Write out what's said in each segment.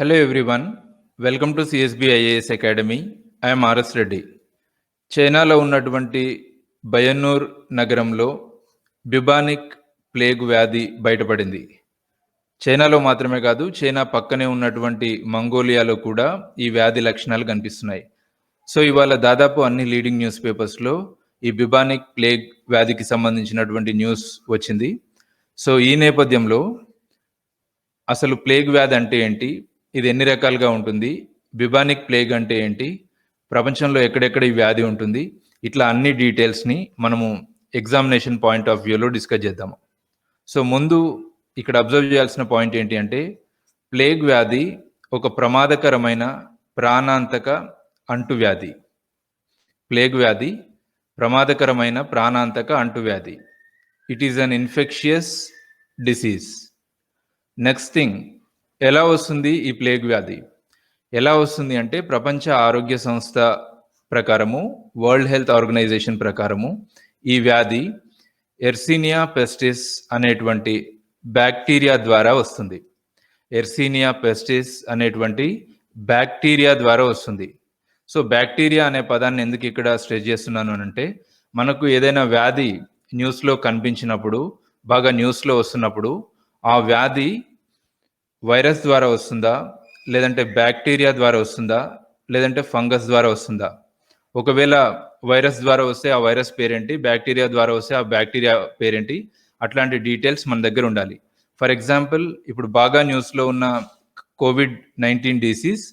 Hello everyone, welcome to CSB IAS Academy. I am RS Reddy చైనాలో ఉన్నటువంటి బయన్నూర్ నగరంలో బ్యుబానిక్ plague వ్యాధి బయటపడింది. చైనాలో మాత్రమే కాదు చైనా పక్కనే ఉన్నటువంటి మంగోలియాలో కూడా ఈ వ్యాధి లక్షణాలు కనిపిస్తున్నాయి. సో ఇవాళ దాదాపు అన్ని లీడింగ్ న్యూస్ పేపర్స్లో ఈ బిబానిక్ ప్లేగ్ వ్యాధికి సంబంధించినటువంటి న్యూస్ వచ్చింది. సో ఈ నేపథ్యంలో అసలు ప్లేగ్ వ్యాధి అంటే ఏంటి? ఇది ఎన్ని రకాలుగా ఉంటుంది? బిబానిక్ ప్లేగ్ అంటే ఏంటి? ప్రపంచంలో ఎక్కడెక్కడ ఈ వ్యాధి ఉంటుంది? ఇట్లా అన్ని డీటెయిల్స్ని మనము ఎగ్జామినేషన్ పాయింట్ ఆఫ్ వ్యూలో డిస్కస్ చేద్దాము. సో ముందు ఇక్కడ అబ్జర్వ్ చేయాల్సిన పాయింట్ ఏంటి అంటే ప్లేగ్ వ్యాధి ఒక ప్రమాదకరమైన ప్రాణాంతక అంటువ్యాధి ప్లేగ్ వ్యాధి ప్రమాదకరమైన ప్రాణాంతక అంటువ్యాధి it is an infectious disease next thing ఎలా వస్తుంది ఈ ప్లేగ్ వ్యాధి? ఎలా వస్తుంది అంటే ప్రపంచ ఆరోగ్య సంస్థ ప్రకారము వరల్డ్ హెల్త్ ఆర్గనైజేషన్ ప్రకారము ఈ వ్యాధి ఎర్సీనియా పెస్టిస్ అనేటువంటి బ్యాక్టీరియా ద్వారా వస్తుంది. ఎర్సీనియా పెస్టిస్ అనేటువంటి బ్యాక్టీరియా ద్వారా వస్తుంది. సో బ్యాక్టీరియా అనే పదాన్ని ఎందుకు ఇక్కడ స్ట్రెచ్ చేస్తున్నాను అని అంటే మనకు ఏదైనా వ్యాధి న్యూస్లో కనిపించినప్పుడు బాగా న్యూస్లో వస్తున్నప్పుడు ఆ వ్యాధి వైరస్ ద్వారా వస్తుందా? లేదంటే బ్యాక్టీరియా ద్వారా వస్తుందా? లేదంటే ఫంగస్ ద్వారా వస్తుందా? ఒకవేళ వైరస్ ద్వారా వస్తే ఆ వైరస్ పేరేంటి? బ్యాక్టీరియా ద్వారా వస్తే ఆ బ్యాక్టీరియా పేరేంటి? అట్లాంటి డీటెయిల్స్ మన దగ్గర ఉండాలి. ఫర్ ఎగ్జాంపుల్ ఇప్పుడు బాగా న్యూస్లో ఉన్న కోవిడ్ నైన్టీన్ డిసీజ్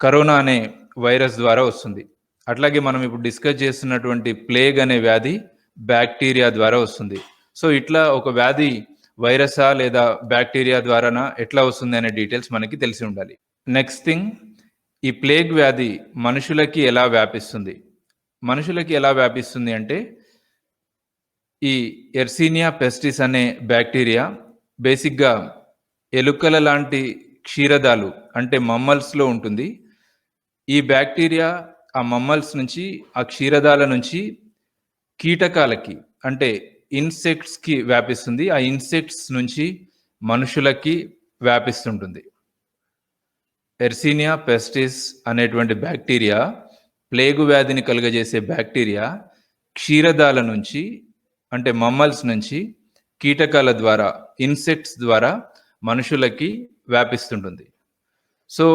కరోనా అనే వైరస్ ద్వారా వస్తుంది. అట్లాగే మనం ఇప్పుడు డిస్కస్ చేస్తున్నటువంటి ప్లేగ్ అనే వ్యాధి బ్యాక్టీరియా ద్వారా వస్తుంది. సో ఇట్లా ఒక వ్యాధి వైరసా లేదా బ్యాక్టీరియా ద్వారానా ఎట్లా వస్తుంది అనే డీటెయిల్స్ మనకి తెలిసి ఉండాలి. నెక్స్ట్ థింగ్ ఈ ప్లేగ్ వ్యాధి మనుషులకి ఎలా వ్యాపిస్తుంది? మనుషులకి ఎలా వ్యాపిస్తుంది అంటే ఈ ఎర్సీనియా పెస్టిస్ అనే బ్యాక్టీరియా బేసిక్గా ఎలుకల లాంటి క్షీరదాలు అంటే మమ్మల్స్లో ఉంటుంది. ఈ బ్యాక్టీరియా ఆ మమ్మల్స్ నుంచి ఆ క్షీరదాల నుంచి కీటకాలకి అంటే ఇన్సెక్ట్స్కి వ్యాపిస్తుంది. ఆ ఇన్సెక్ట్స్ నుంచి మనుషులకి వ్యాపిస్తుంటుంది. ఎర్సీనియా పెస్టిస్ అనేటువంటి బ్యాక్టీరియా ప్లేగు వ్యాధిని కలుగజేసే బ్యాక్టీరియా క్షీరదాల నుంచి అంటే మమ్మల్స్ నుంచి కీటకాల ద్వారా ఇన్సెక్ట్స్ ద్వారా మనుషులకి వ్యాపిస్తుంటుంది. సో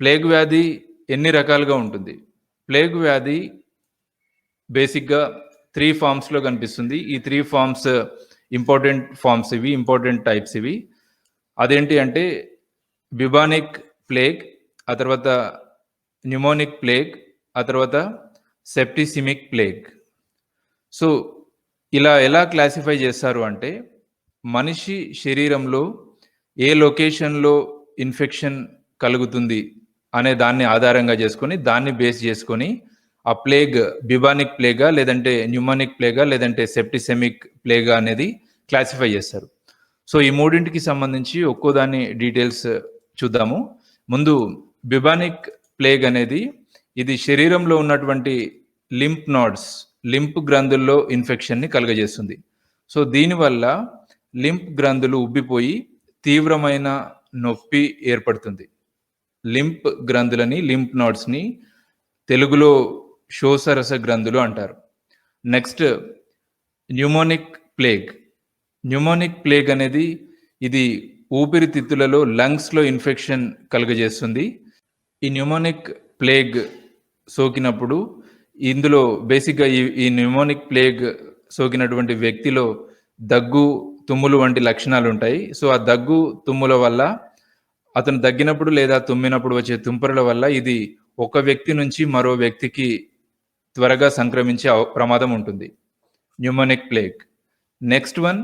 ప్లేగ్ వ్యాధి ఎన్ని రకాలుగా ఉంటుంది? ప్లేగ్ వ్యాధి బేసిక్గా త్రీ ఫామ్స్లో కనిపిస్తుంది. ఈ త్రీ ఫామ్స్ ఇంపార్టెంట్ ఫామ్స్ ఇవి ఇంపార్టెంట్ టైప్స్ ఇవి. అదేంటి అంటే బిబానిక్ ప్లేగ్ ఆ తర్వాత న్యూమోనిక్ ప్లేగ్ ఆ తర్వాత సెప్టిసిమిక్ ప్లేగ్. సో ఇలా ఎలా క్లాసిఫై చేస్తారు అంటే మనిషి శరీరంలో ఏ లొకేషన్లో ఇన్ఫెక్షన్ కలుగుతుంది అనే దాన్ని ఆధారంగా చేసుకొని దాన్ని బేస్ చేసుకొని ఆ ప్లేగ్ బిబానిక్ ప్లేగా లేదంటే న్యూమానిక్ ప్లేగా లేదంటే సెప్టిసెమిక్ ప్లేగా అనేది క్లాసిఫై చేస్తారు. సో ఈ మూడింటికి సంబంధించి ఒక్కో దాని డీటెయిల్స్ చూద్దాము. ముందు బిబానిక్ ప్లేగ్ అనేది ఇది శరీరంలో ఉన్నటువంటి లింప్ నాడ్స్ లింప్ గ్రంథుల్లో ఇన్ఫెక్షన్ని కలుగజేస్తుంది. సో దీనివల్ల లింప్ గ్రంథులు ఉబ్బిపోయి తీవ్రమైన నొప్పి ఏర్పడుతుంది. లింప్ గ్రంథులని లింప్ నాడ్స్ని తెలుగులో శోసరస గ్రంథులు అంటారు. Next pneumonic plague pneumonic plague అనేది ఇది ఊపిరితిత్తులలో లంగ్స్లో ఇన్ఫెక్షన్ కలుగజేస్తుంది. ఈ న్యూమోనిక్ ప్లేగ్ సోకినప్పుడు ఇందులో బేసిక్గా ఈ ఈ న్యూమోనిక్ ప్లేగ్ సోకినటువంటి వ్యక్తిలో దగ్గు తుమ్ములు వంటి లక్షణాలు ఉంటాయి సో ఆ దగ్గు తుమ్ముల వల్ల అతను దగ్గినప్పుడు లేదా తుమ్మినప్పుడు వచ్చే తుంపరుల వల్ల ఇది ఒక వ్యక్తి నుంచి మరో వ్యక్తికి త్వరగా సంక్రమించే ప్రమాదం ఉంటుంది. Pneumonic plague next one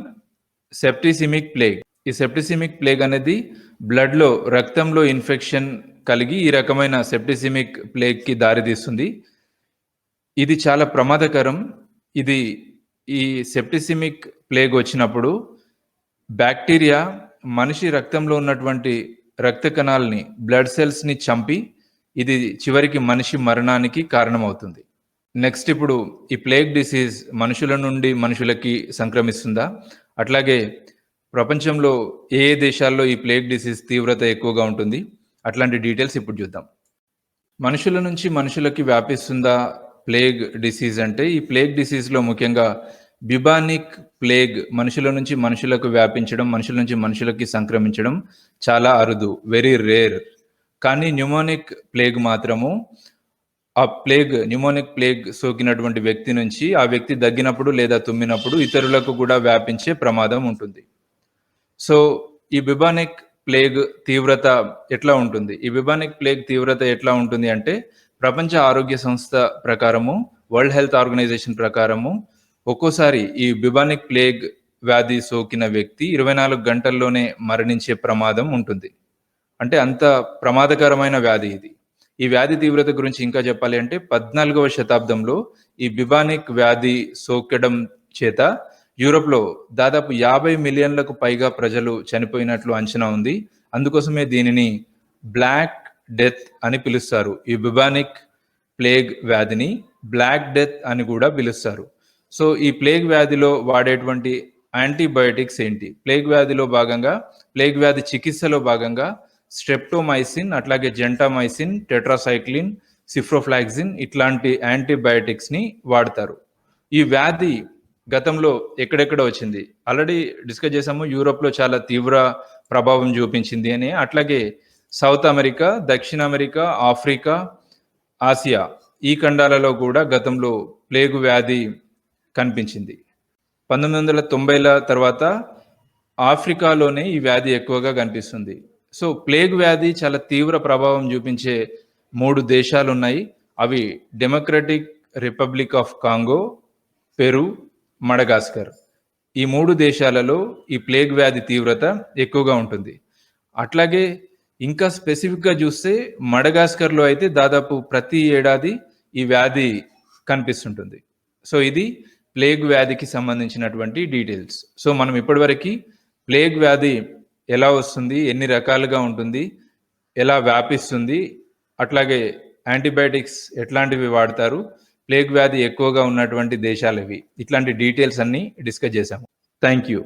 septicemic plague ఈ సెప్టిసిమిక్ ప్లేగ్ అనేది బ్లడ్లో రక్తంలో ఇన్ఫెక్షన్ కలిగి ఈ రకమైన సెప్టిసిమిక్ ప్లేగ్కి దారితీస్తుంది ఇది చాలా ప్రమాదకరం. ఇది ఈ సెప్టిసిమిక్ ప్లేగ్ వచ్చినప్పుడు బ్యాక్టీరియా మనిషి రక్తంలో ఉన్నటువంటి రక్త కణాలని బ్లడ్ సెల్స్ని చంపి ఇది చివరికి మనిషి మరణానికి కారణమవుతుంది. నెక్స్ట్ ఇప్పుడు ఈ ప్లేగ్ డిసీజ్ మనుషుల నుండి మనుషులకి సంక్రమిస్తుందా? అట్లాగే ప్రపంచంలో ఏ ఏ దేశాల్లో ఈ ప్లేగ్ డిసీజ్ తీవ్రత ఎక్కువగా ఉంటుంది? అట్లాంటి డీటెయిల్స్ ఇప్పుడు చూద్దాం. మనుషుల నుంచి మనుషులకి వ్యాపిస్తుందా ప్లేగ్ డిసీజ్ అంటే? ఈ ప్లేగ్ డిసీజ్లో ముఖ్యంగా బిబానిక్ ప్లేగ్ మనుషుల నుంచి మనుషులకు వ్యాపించడం మనుషుల నుంచి మనుషులకి సంక్రమించడం చాలా అరుదు వెరీ రేర్ కానీ న్యూమోనిక్ ప్లేగ్ మాత్రము ఆ ప్లేగ్ న్యూమోనిక్ ప్లేగ్ సోకినటువంటి వ్యక్తి నుంచి ఆ వ్యక్తి దగ్గినప్పుడు లేదా తుమ్మినప్పుడు ఇతరులకు కూడా వ్యాపించే ప్రమాదం ఉంటుంది. సో ఈ బిబానిక్ ప్లేగ్ తీవ్రత ఎట్లా ఉంటుంది? ఈ బిబానిక్ ప్లేగ్ తీవ్రత ఎట్లా ఉంటుంది అంటే ప్రపంచ ఆరోగ్య సంస్థ ప్రకారము వరల్డ్ హెల్త్ ఆర్గనైజేషన్ ప్రకారము ఒక్కోసారి ఈ బిబానిక్ ప్లేగ్ వ్యాధి సోకిన వ్యక్తి ఇరవై నాలుగు గంటల్లోనే మరణించే ప్రమాదం ఉంటుంది. అంటే అంత ప్రమాదకరమైన వ్యాధి ఇది. ఈ వ్యాధి తీవ్రత గురించి ఇంకా చెప్పాలి అంటే పద్నాలుగవ శతాబ్దంలో ఈ బిబానిక్ వ్యాధి సోకడం చేత యూరోప్లో దాదాపు యాభై మిలియన్లకు పైగా ప్రజలు చనిపోయినట్లు అంచనా ఉంది. అందుకోసమే దీనిని బ్లాక్ డెత్ అని పిలుస్తారు. ఈ బిబానిక్ ప్లేగ్ వ్యాధిని బ్లాక్ డెత్ అని కూడా పిలుస్తారు. సో ఈ ప్లేగ్ వ్యాధిలో వాడేటువంటి యాంటీబయోటిక్స్ ఏంటి? ప్లేగ్ వ్యాధిలో భాగంగా ప్లేగ్ వ్యాధి చికిత్సలో భాగంగా స్ట్రెప్టోమైసిన్ అట్లాగే జెంటామైసిన్ టెట్రాసైక్లిన్ సిఫ్రోఫ్లాక్సిన్ ఇట్లాంటి యాంటీబయాటిక్స్ని వాడతారు. ఈ వ్యాధి గతంలో ఎక్కడెక్కడ వచ్చింది? ఆల్రెడీ డిస్కస్ చేసాము యూరోప్లో చాలా తీవ్ర ప్రభావం చూపించింది అని. అట్లాగే సౌత్ అమెరికా దక్షిణ అమెరికా ఆఫ్రికా ఆసియా ఈ ఖండాలలో కూడా గతంలో ప్లేగు వ్యాధి కనిపించింది. పంతొమ్మిది వందల తొంభైల తర్వాత ఆఫ్రికాలోనే ఈ వ్యాధి ఎక్కువగా కనిపిస్తుంది. సో ప్లేగ్ వ్యాధి చాలా తీవ్ర ప్రభావం చూపించే మూడు దేశాలు ఉన్నాయి అవి democratic republic of Congo Peru Madagascar ఈ మూడు దేశాలలో ఈ ప్లేగ్ వ్యాధి తీవ్రత ఎక్కువగా ఉంటుంది. అట్లాగే ఇంకా స్పెసిఫిక్గా చూస్తే మడగాస్కర్లో అయితే దాదాపు ప్రతి ఏడాది ఈ వ్యాధి కనిపిస్తుంటుంది. సో ఇది ప్లేగ్ వ్యాధికి సంబంధించినటువంటి డీటెయిల్స్. సో మనం ఇప్పటివరకు ప్లేగ్ వ్యాధి ఎలా వస్తుంది ఎన్ని రకాలుగా ఉంటుంది ఎలా వ్యాపిస్తుంది అట్లాగే యాంటీబయాటిక్స్ ఎట్లాంటివి వాడతారు ప్లేగ్ వ్యాధి ఎక్కువగా ఉన్నటువంటి దేశాలు ఇవి. ఇట్లాంటి డీటెయిల్స్ అన్ని డిస్కస్ చేశాము. Thank you.